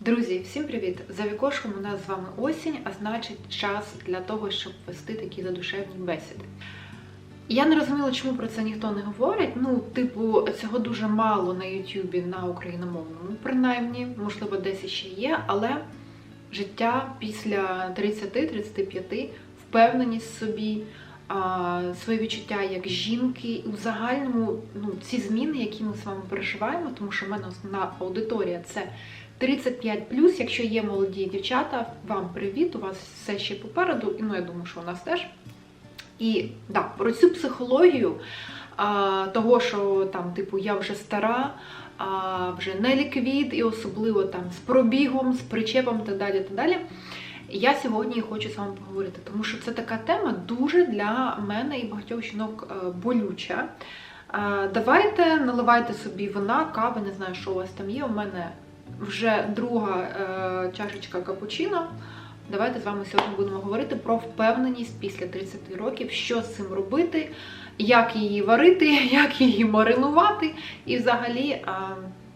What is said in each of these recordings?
Друзі, всім привіт! За вікошком у нас з вами осінь, а значить час для того, щоб вести такі задушевні бесіди. Я не розуміла, чому про це ніхто не говорить. Ну, типу, цього дуже мало на Ютубі на україномовному, принаймні, можливо, десь іще є, але життя після 30-35, впевненість в собі, а, своє відчуття як жінки, в загальному ну, ці зміни, які ми з вами переживаємо, тому що в мене основна аудиторія це 35 якщо є молоді дівчата, вам привіт, у вас все ще попереду, і ну я думаю, що у нас теж. І да, про цю психологію а, того, що там, типу, я вже стара, а, вже не ліквід, і особливо там з пробігом, з причепом та далі. та далі. Я сьогодні хочу з вами поговорити, тому що це така тема дуже для мене і багатьох жінок е, болюча. Е, Давайте наливайте собі вина, кави, не знаю, що у вас там є. У мене вже друга е, чашечка капучино. Давайте з вами сьогодні будемо говорити про впевненість після 30 років, що з цим робити, як її варити, як її маринувати, і взагалі е,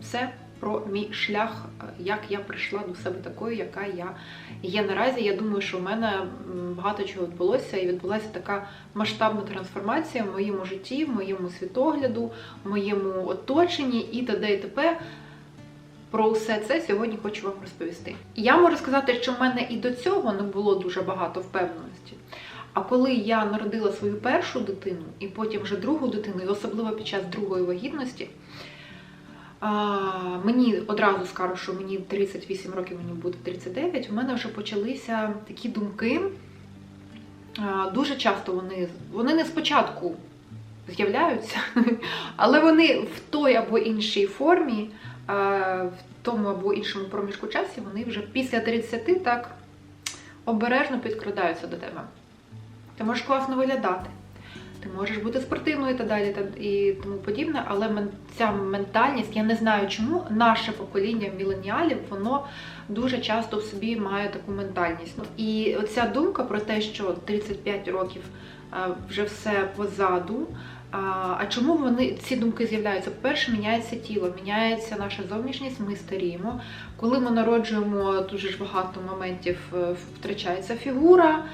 все про мій шлях, е, як я прийшла до себе такою, яка я є наразі. Я думаю, що в мене багато чого відбулося, і відбулася така масштабна трансформація в моєму житті, в моєму світогляду, в моєму оточенні і т.д. і т.п. Про все це сьогодні хочу вам розповісти. Я можу сказати, що в мене і до цього не було дуже багато впевненості. А коли я народила свою першу дитину, і потім вже другу дитину, і особливо під час другої вагітності, мені одразу скажу, що мені 38 років, мені буде 39, у мене вже почалися такі думки. Дуже часто вони, вони не спочатку з'являються, але вони в той або іншій формі в тому або іншому проміжку часу вони вже після 30 так обережно підкрадаються до тебе. Ти можеш класно виглядати, ти можеш бути спортивною та далі і тому подібне, але ця ментальність, я не знаю чому, наше покоління міленіалів, воно дуже часто в собі має таку ментальність. І оця думка про те, що 35 років е, вже все позаду. А, а чому вони ці думки з'являються? По-перше, міняється тіло, міняється наша зовнішність, ми старіємо. Коли ми народжуємо, дуже ж багато моментів е, втрачається фігура.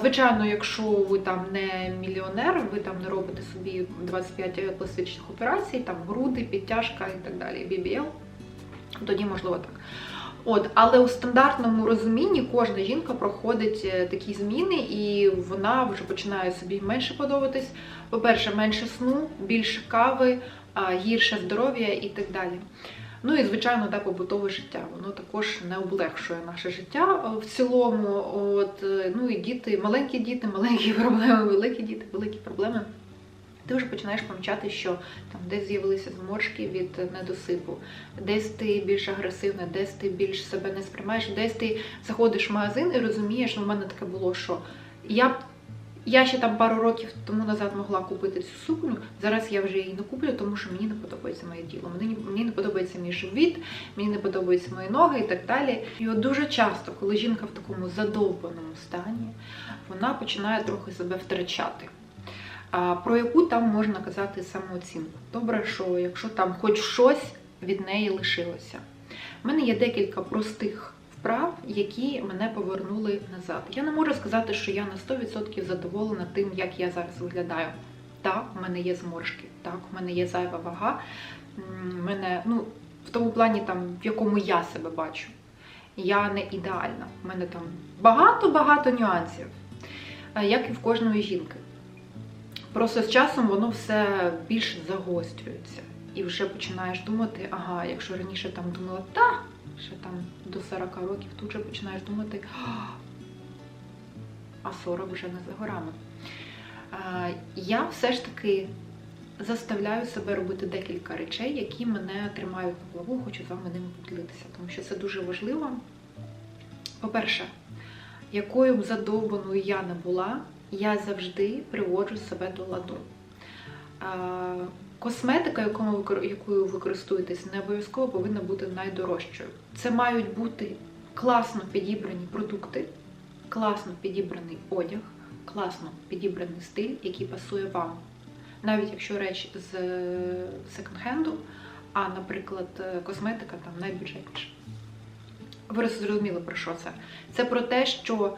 Звичайно, якщо ви там не мільйонер, ви там не робите собі 25 пластичних операцій, там груди, підтяжка і так далі, BBL, тоді можливо так. От, але у стандартному розумінні кожна жінка проходить е, такі зміни, і вона вже починає собі менше подобатись. По-перше, менше сну, більше кави, гірше здоров'я і так далі. Ну і звичайно, да, побутове життя. Воно також не облегшує наше життя е, в цілому. От, е, ну і діти, маленькі діти, маленькі проблеми, великі діти, великі проблеми. Ти вже починаєш помічати, що там десь з'явилися зморшки від недосипу, десь ти більш агресивна, десь ти більш себе не сприймаєш, десь ти заходиш в магазин і розумієш, ну в мене таке було, що я я ще там пару років тому назад могла купити цю сукню. Зараз я вже її не куплю, тому що мені не подобається моє тіло. Мені, мені не подобається мій живіт, мені не подобаються мої ноги і так далі. І от дуже часто, коли жінка в такому задовбаному стані, вона починає трохи себе втрачати. Про яку там можна казати самооцінку? Добре, що якщо там хоч щось від неї лишилося. У мене є декілька простих вправ, які мене повернули назад. Я не можу сказати, що я на 100% задоволена тим, як я зараз виглядаю. Так, в мене є зморшки, так, в мене є зайва вага. Мене, ну, в тому плані, там, в якому я себе бачу. Я не ідеальна. У мене там багато-багато нюансів, е, як і в кожної жінки. Просто з часом воно все більш загострюється. І вже починаєш думати, ага, якщо раніше там думала, та, ще там до 40 років, тут вже починаєш думати, «А, а 40 вже не за горами. Я все ж таки заставляю себе робити декілька речей, які мене тримають на плаву, хочу з вами ними поділитися, тому що це дуже важливо. По-перше, якою б задовбаною я не була, я завжди приводжу себе до ладу. Косметика, якою ви користуєтесь, не обов'язково повинна бути найдорожчою. Це мають бути класно підібрані продукти, класно підібраний одяг, класно підібраний стиль, який пасує вам. Навіть якщо реч з секонд-хенду, а, наприклад, косметика там найбюджетніша. ви зрозуміли про що це? Це про те, що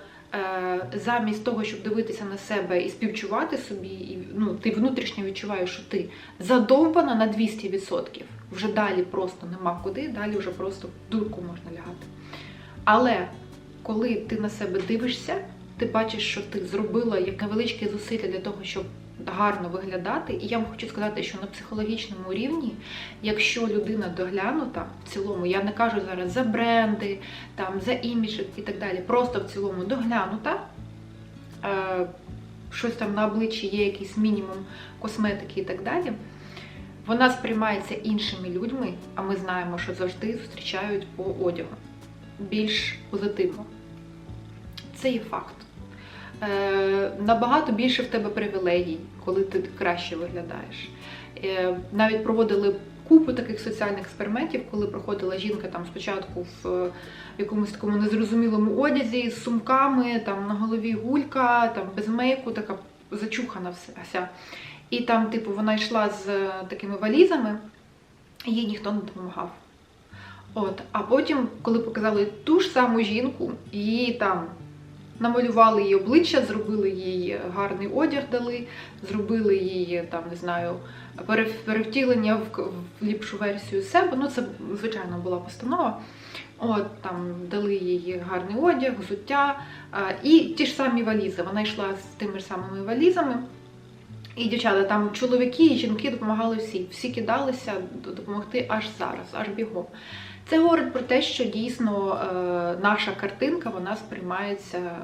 замість того, щоб дивитися на себе і співчувати собі, і, ну, ти внутрішньо відчуваєш, що ти задовбана на 200%. Вже далі просто нема куди, далі вже просто в дурку можна лягати. Але коли ти на себе дивишся, ти бачиш, що ти зробила як невеличке зусилля для того, щоб гарно виглядати. І я вам хочу сказати, що на психологічному рівні, якщо людина доглянута в цілому, я не кажу зараз за бренди, там за імідж і так далі, просто в цілому доглянута. Е, щось там на обличчі є якийсь мінімум косметики і так далі. Вона сприймається іншими людьми, а ми знаємо, що завжди зустрічають по одягу більш позитивно. Це є факт. Е, набагато більше в тебе привілегій, коли ти краще виглядаєш. Е, навіть проводили купу таких соціальних експериментів, коли проходила жінка там спочатку в якомусь такому незрозумілому одязі з сумками, там на голові гулька, там без мейку, така зачухана вся. І там, типу, вона йшла з такими валізами, їй ніхто не допомагав. От, а потім, коли показали ту ж саму жінку, її там намалювали її обличчя, зробили їй гарний одяг, дали, зробили її там, не знаю, перевтілення в, в ліпшу версію себе. Ну, це, звичайно, була постанова. От, там дали їй гарний одяг, взуття і ті ж самі валізи. Вона йшла з тими ж самими валізами. І дівчата, там чоловіки і жінки допомагали всі. Всі кидалися допомогти аж зараз, аж бігом. Це говорить про те, що дійсно е, наша картинка вона сприймається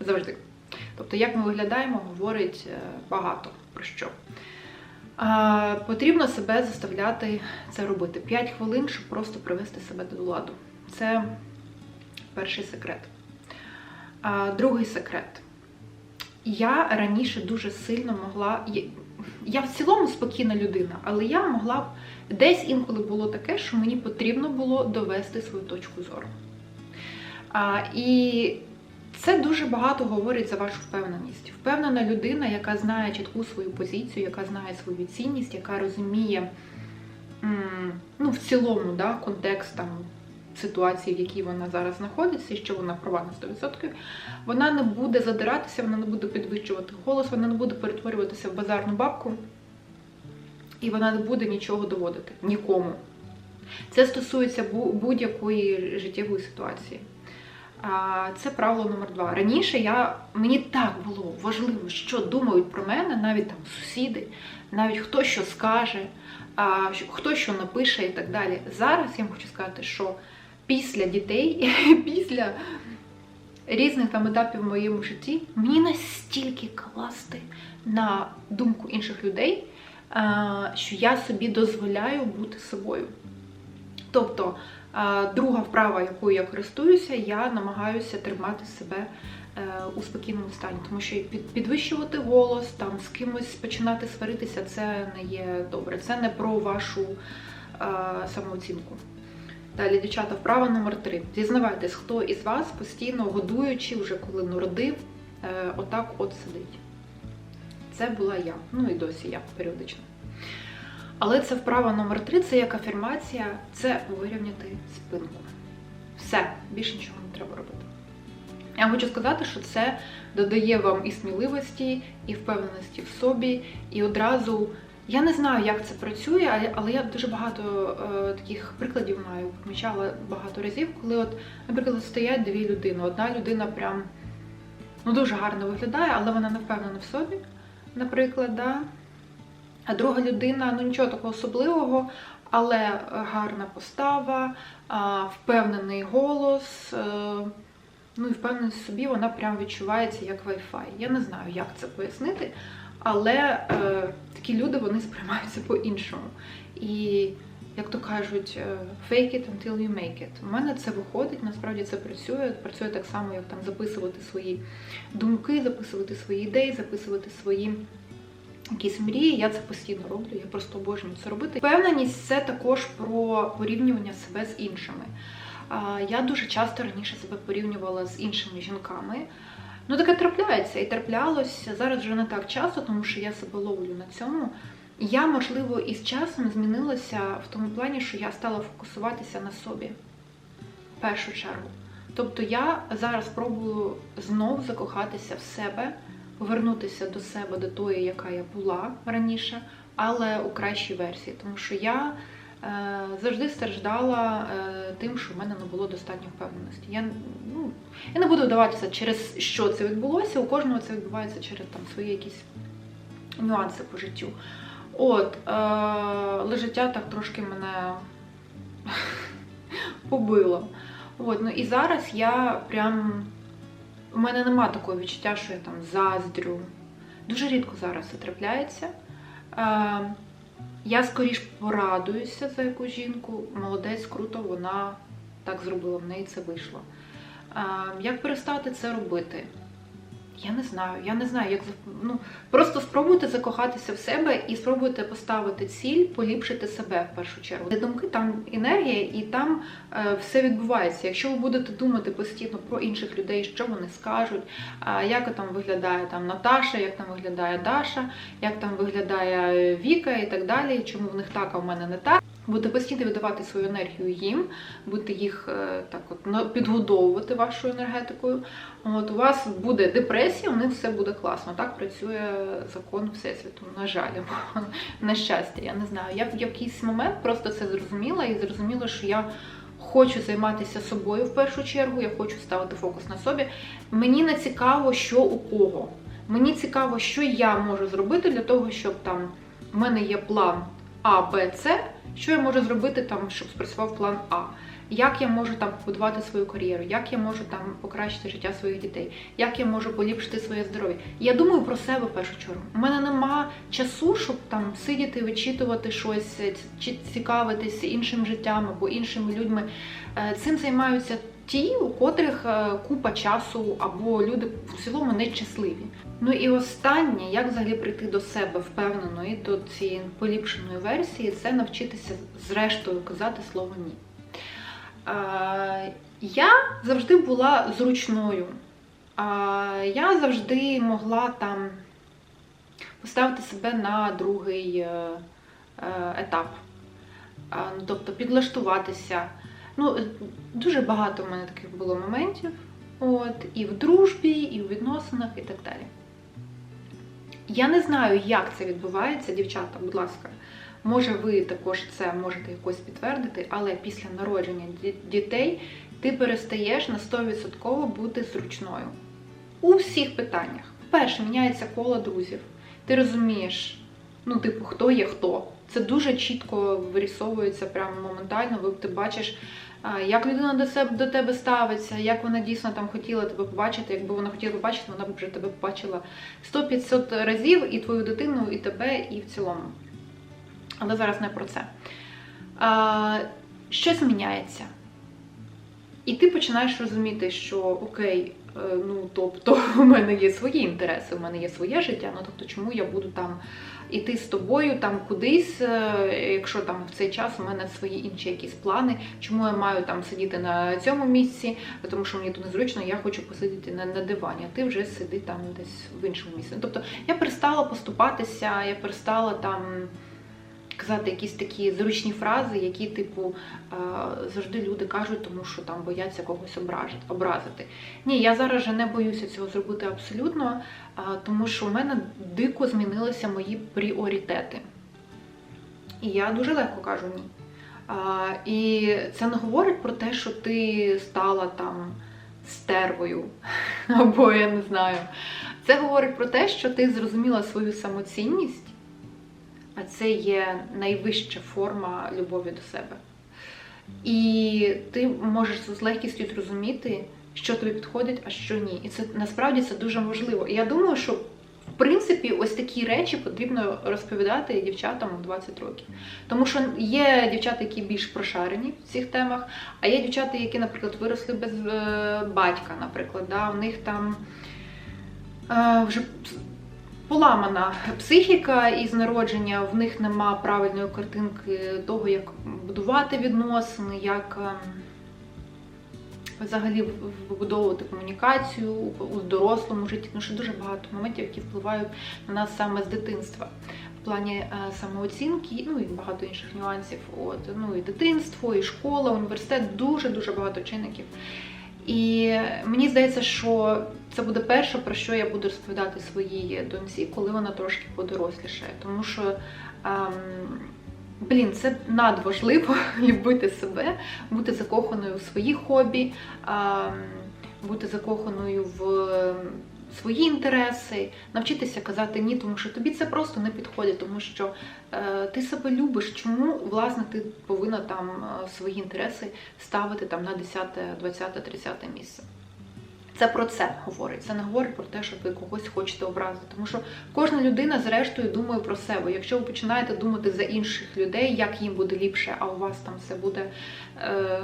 завжди. Тобто, як ми виглядаємо, говорить е, багато про що. Потрібно себе заставляти це робити. 5 хвилин, щоб просто привести себе до ладу. Це перший секрет. Другий секрет. Я раніше дуже сильно могла. Я в цілому спокійна людина, але я могла десь інколи було таке, що мені потрібно було довести свою точку зору. А, І це дуже багато говорить за вашу впевненість. Впевнена людина, яка знає чітку свою позицію, яка знає свою цінність, яка розуміє ну, в цілому да, контекст там, ситуації, в якій вона зараз знаходиться, і що вона права на 100%, вона не буде задиратися, вона не буде підвищувати голос, вона не буде перетворюватися в базарну бабку, і вона не буде нічого доводити нікому. Це стосується будь-якої життєвої ситуації. Це правило номер два. Раніше я, мені так було важливо, що думають про мене, навіть там сусіди, навіть хто що скаже, хто що напише і так далі. Зараз я вам хочу сказати, що після дітей, після різних там етапів в моєму житті, мені настільки класти на думку інших людей, що я собі дозволяю бути собою. Тобто, друга вправа, якою я користуюся, я намагаюся тримати себе е, у спокійному стані, тому що підвищувати голос, там з кимось починати сваритися, це не є добре. Це не про вашу самооцінку. Далі, дівчата, вправа номер 3 Зізнавайтесь, хто із вас постійно годуючи, вже коли народив, е, отак от сидить. Це була я. Ну і досі я періодично. Але це вправа номер 3 це як афірмація, це вирівняти спинку. Все, більше нічого не треба робити. Я хочу сказати, що це додає вам і сміливості, і впевненості в собі, і одразу я не знаю, як це працює, але я дуже багато е, таких прикладів маю, помічала багато разів, коли, от, наприклад, стоять дві людини. Одна людина прям ну, дуже гарно виглядає, але вона не впевнена в собі, наприклад. да? А друга людина ну нічого такого особливого, але гарна постава, е, впевнений голос. Е, ну і впевненість собі, вона прям відчувається як Wi-Fi. Я не знаю, як це пояснити. Але е, такі люди вони сприймаються по-іншому. І, як то кажуть, е, fake it until you make it. У мене це виходить, насправді це працює. Працює так само, як там записувати свої думки, записувати свої ідеї, записувати свої якісь мрії. Я це постійно роблю, я просто обожнюю це робити. Впевненість це також про порівнювання себе з іншими. Я дуже часто раніше себе порівнювала з іншими жінками. Ну, таке трапляється і траплялося зараз вже не так часто, тому що я себе ловлю на цьому. Я, можливо, із часом змінилася в тому плані, що я стала фокусуватися на собі. в першу чергу. Тобто я зараз спробую знов закохатися в себе, повернутися до себе, до тої, яка я була раніше, але у кращій версії. Тому що я е, завжди страждала е, тим, що в мене не було достатньо впевненості. Я, я не буду вдаватися, через що це відбулося. У кожного це відбувається через там свої якісь нюанси по життю. От, е, але життя так трошки мене побило. От, ну і зараз я прям. У мене нема такого відчуття, що я там заздрю. Дуже рідко зараз це трапляється. Е, я скоріш порадуюся за яку жінку. Молодець, круто, вона так зробила, в неї це вийшло. Е, як перестати це робити? Я не знаю, я не знаю, як ну, просто спробуйте закохатися в себе і спробуйте поставити ціль, поліпшити себе в першу чергу. Де думки там енергія, і там е, все відбувається. Якщо ви будете думати постійно про інших людей, що вони скажуть, а як там виглядає там Наташа, як там виглядає Даша, як там виглядає Віка і так далі, чому в них так, а в мене не так. Будете постійно віддавати свою енергію їм, будете їх е, так от підгодовувати вашою енергетикою. От у вас буде депресія, у них все буде класно. Так працює закон всесвіту. На жаль, на щастя, я не знаю. Я в якийсь момент просто це зрозуміла і зрозуміла, що я хочу займатися собою в першу чергу. Я хочу ставити фокус на собі. Мені не цікаво, що у кого. Мені цікаво, що я можу зробити для того, щоб там в мене є план А, Б, С. Що я можу зробити там, щоб спрацював план А? Як я можу там побудувати свою кар'єру, як я можу там покращити життя своїх дітей, як я можу поліпшити своє здоров'я. Я думаю про себе в першу чергу. У мене нема часу, щоб там сидіти, вичитувати щось, е, чи цікавитися іншим життям або іншими людьми. Е, Цим займаються ті, у котрих е, купа часу, або люди в цілому нещасливі. Ну і останнє, як взагалі прийти до себе впевненої до цієї поліпшеної версії, це навчитися зрештою казати слово ні. Я завжди була зручною. Я завжди могла там поставити себе на другий е, е, етап. Ну, Тобто підлаштуватися. Ну, е, дуже багато в мене таких було моментів. От, і в дружбі, і в відносинах, і так далі. Я не знаю, як це відбувається, дівчата, будь ласка. Може, ви також це можете якось підтвердити, але після народження дітей ти перестаєш на 100% бути зручною. У всіх питаннях. Перше, міняється коло друзів. Ти розумієш, ну, типу, хто є хто. Це дуже чітко вирісовується прямо моментально. Ти бачиш, як людина до себе до тебе ставиться, як вона дійсно там хотіла тебе побачити. Якби вона хотіла побачити, вона б вже тебе побачила 100-500 разів і твою дитину, і тебе, і в цілому. Але зараз не про це. А, щось міняється. І ти починаєш розуміти, що окей, е, ну тобто у мене є свої інтереси, у мене є своє життя. Ну тобто, чому я буду там іти з тобою там кудись, е, якщо там в цей час у мене свої інші якісь плани, чому я маю там сидіти на цьому місці, тому що мені тут незручно, я хочу посидіти на, на дивані, а ти вже сиди там десь в іншому місці. Тобто я перестала поступатися, я перестала там казати якісь такі зручні фрази, які, типу, е, завжди люди кажуть, тому що там бояться когось образити. Ні, я зараз вже не боюся цього зробити абсолютно, е, тому що у мене дико змінилися мої пріоритети. І я дуже легко кажу ні. І це не говорить про те, що ти стала там стервою, або я не знаю. Це говорить про те, що ти зрозуміла свою самоцінність, а це є найвища форма любові до себе. І ти можеш з легкістю зрозуміти, що тобі підходить, а що ні. І це насправді це дуже важливо. І я думаю, що в принципі ось такі речі потрібно розповідати дівчатам у 20 років. Тому що є дівчата, які більш прошарені в цих темах, а є дівчата, які, наприклад, виросли без е, батька, наприклад, да, в них там е, вже поламана психіка із народження, в них нема правильної картинки того, як будувати відносини, як ем, взагалі вибудовувати комунікацію у дорослому житті. Ну, що дуже багато моментів, які впливають на нас саме з дитинства. в плані е, самооцінки, ну і багато інших нюансів. От, ну і дитинство, і школа, університет, дуже-дуже багато чинників. І мені здається, що це буде перше, про що я буду розповідати своїй доньці, коли вона трошки подорослішає. Тому що, ем, блін, це надважливо любити себе, бути закоханою в свої хобі, ем, бути закоханою в свої інтереси, навчитися казати ні, тому що тобі це просто не підходить, тому що е, ти себе любиш. Чому власне ти повинна там е, свої інтереси ставити там на 10, 20, 30 місце? Це про це говорить. Це не говорить про те, що ви когось хочете образити. Тому що кожна людина, зрештою, думає про себе. Якщо ви починаєте думати за інших людей, як їм буде ліпше, а у вас там все буде, е,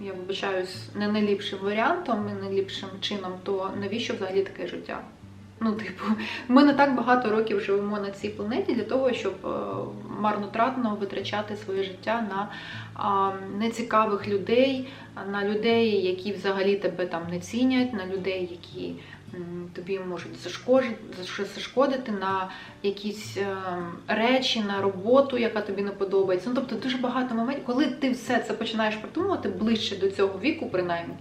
я вибачаюсь, не найліпшим варіантом, не найліпшим чином, то навіщо взагалі таке життя? Ну, типу, ми не так багато років живемо на цій планеті для того, щоб е, марнотратно витрачати своє життя на нецікавих людей, на людей, які взагалі тебе там не цінять, на людей, які тобі можуть зашкодити, на якісь е, речі, на роботу, яка тобі не подобається. Ну, тобто дуже багато моментів, коли ти все це починаєш продумувати ближче до цього віку, принаймні.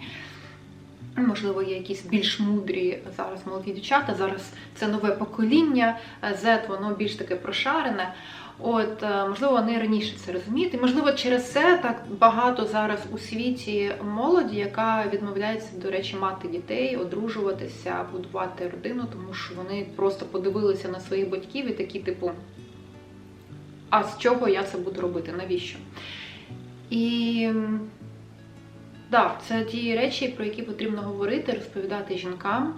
Можливо, є якісь більш мудрі зараз молоді дівчата. Зараз це нове покоління, Z, воно більш таке прошарене. От, е, можливо, вони раніше це розуміють. І, можливо, через це так багато зараз у світі молоді, яка відмовляється, до речі, мати дітей, одружуватися, будувати родину, тому що вони просто подивилися на своїх батьків і такі, типу, а з чого я це буду робити? Навіщо? І так, це ті речі, про які потрібно говорити, розповідати жінкам,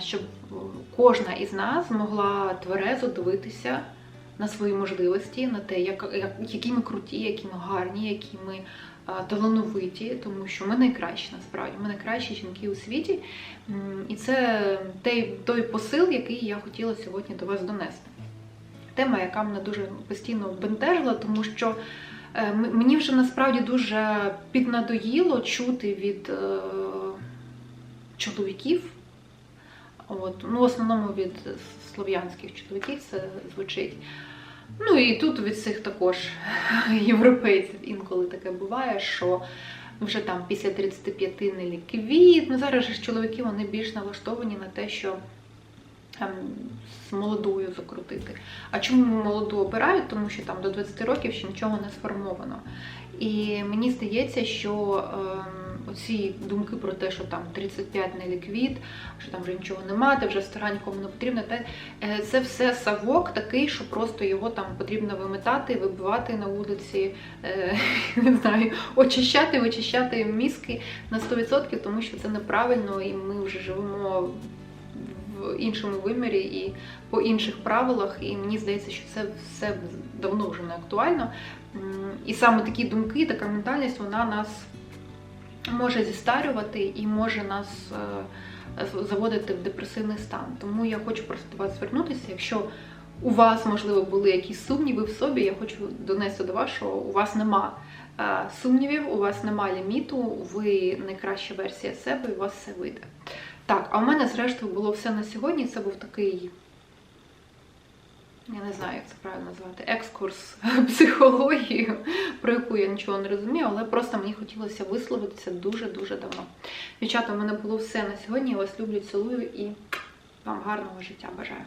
щоб кожна із нас могла тверезо дивитися на свої можливості, на те, як, які ми круті, які ми гарні, які ми талановиті, тому що ми найкращі насправді, ми найкращі жінки у світі. І це той, той посил, який я хотіла сьогодні до вас донести. Тема, яка мене дуже постійно бентежила, тому що. Е, мені вже насправді дуже піднадоїло чути від е, чоловіків, от, ну, в основному від слов'янських чоловіків це звучить. Ну і тут від цих також європейців інколи таке буває, що вже там після 35 не ліквід. Ну зараз ж чоловіки вони більш налаштовані на те, що там з молодою закрутити. А чому молоду обирають? Тому що там до 20 років ще нічого не сформовано. І мені здається, що е, оці думки про те, що там 35 не ліквід, що там вже нічого нема, ти вже стара нікому не потрібно, те, е, це все савок такий, що просто його там потрібно вимитати, вибивати на вулиці, е, не знаю, очищати, вичищати мізки на 100%, тому що це неправильно, і ми вже живемо в іншому вимірі і по інших правилах. І мені здається, що це все давно вже не актуально. І саме такі думки, така ментальність, вона нас може зістарювати і може нас е, заводити в депресивний стан. Тому я хочу просто до вас звернутися, якщо у вас, можливо, були якісь сумніви в собі, я хочу донести до вас, що у вас нема е, сумнівів, у вас нема ліміту, ви найкраща версія себе, і у вас все вийде. Так, а в мене, зрештою, було все на сьогодні. Це був такий, я не знаю, як це правильно назвати, екскурс психології, про яку я нічого не розумію, але просто мені хотілося висловитися дуже-дуже давно. Дівчата, в мене було все на сьогодні. Я вас люблю, цілую і вам гарного життя бажаю.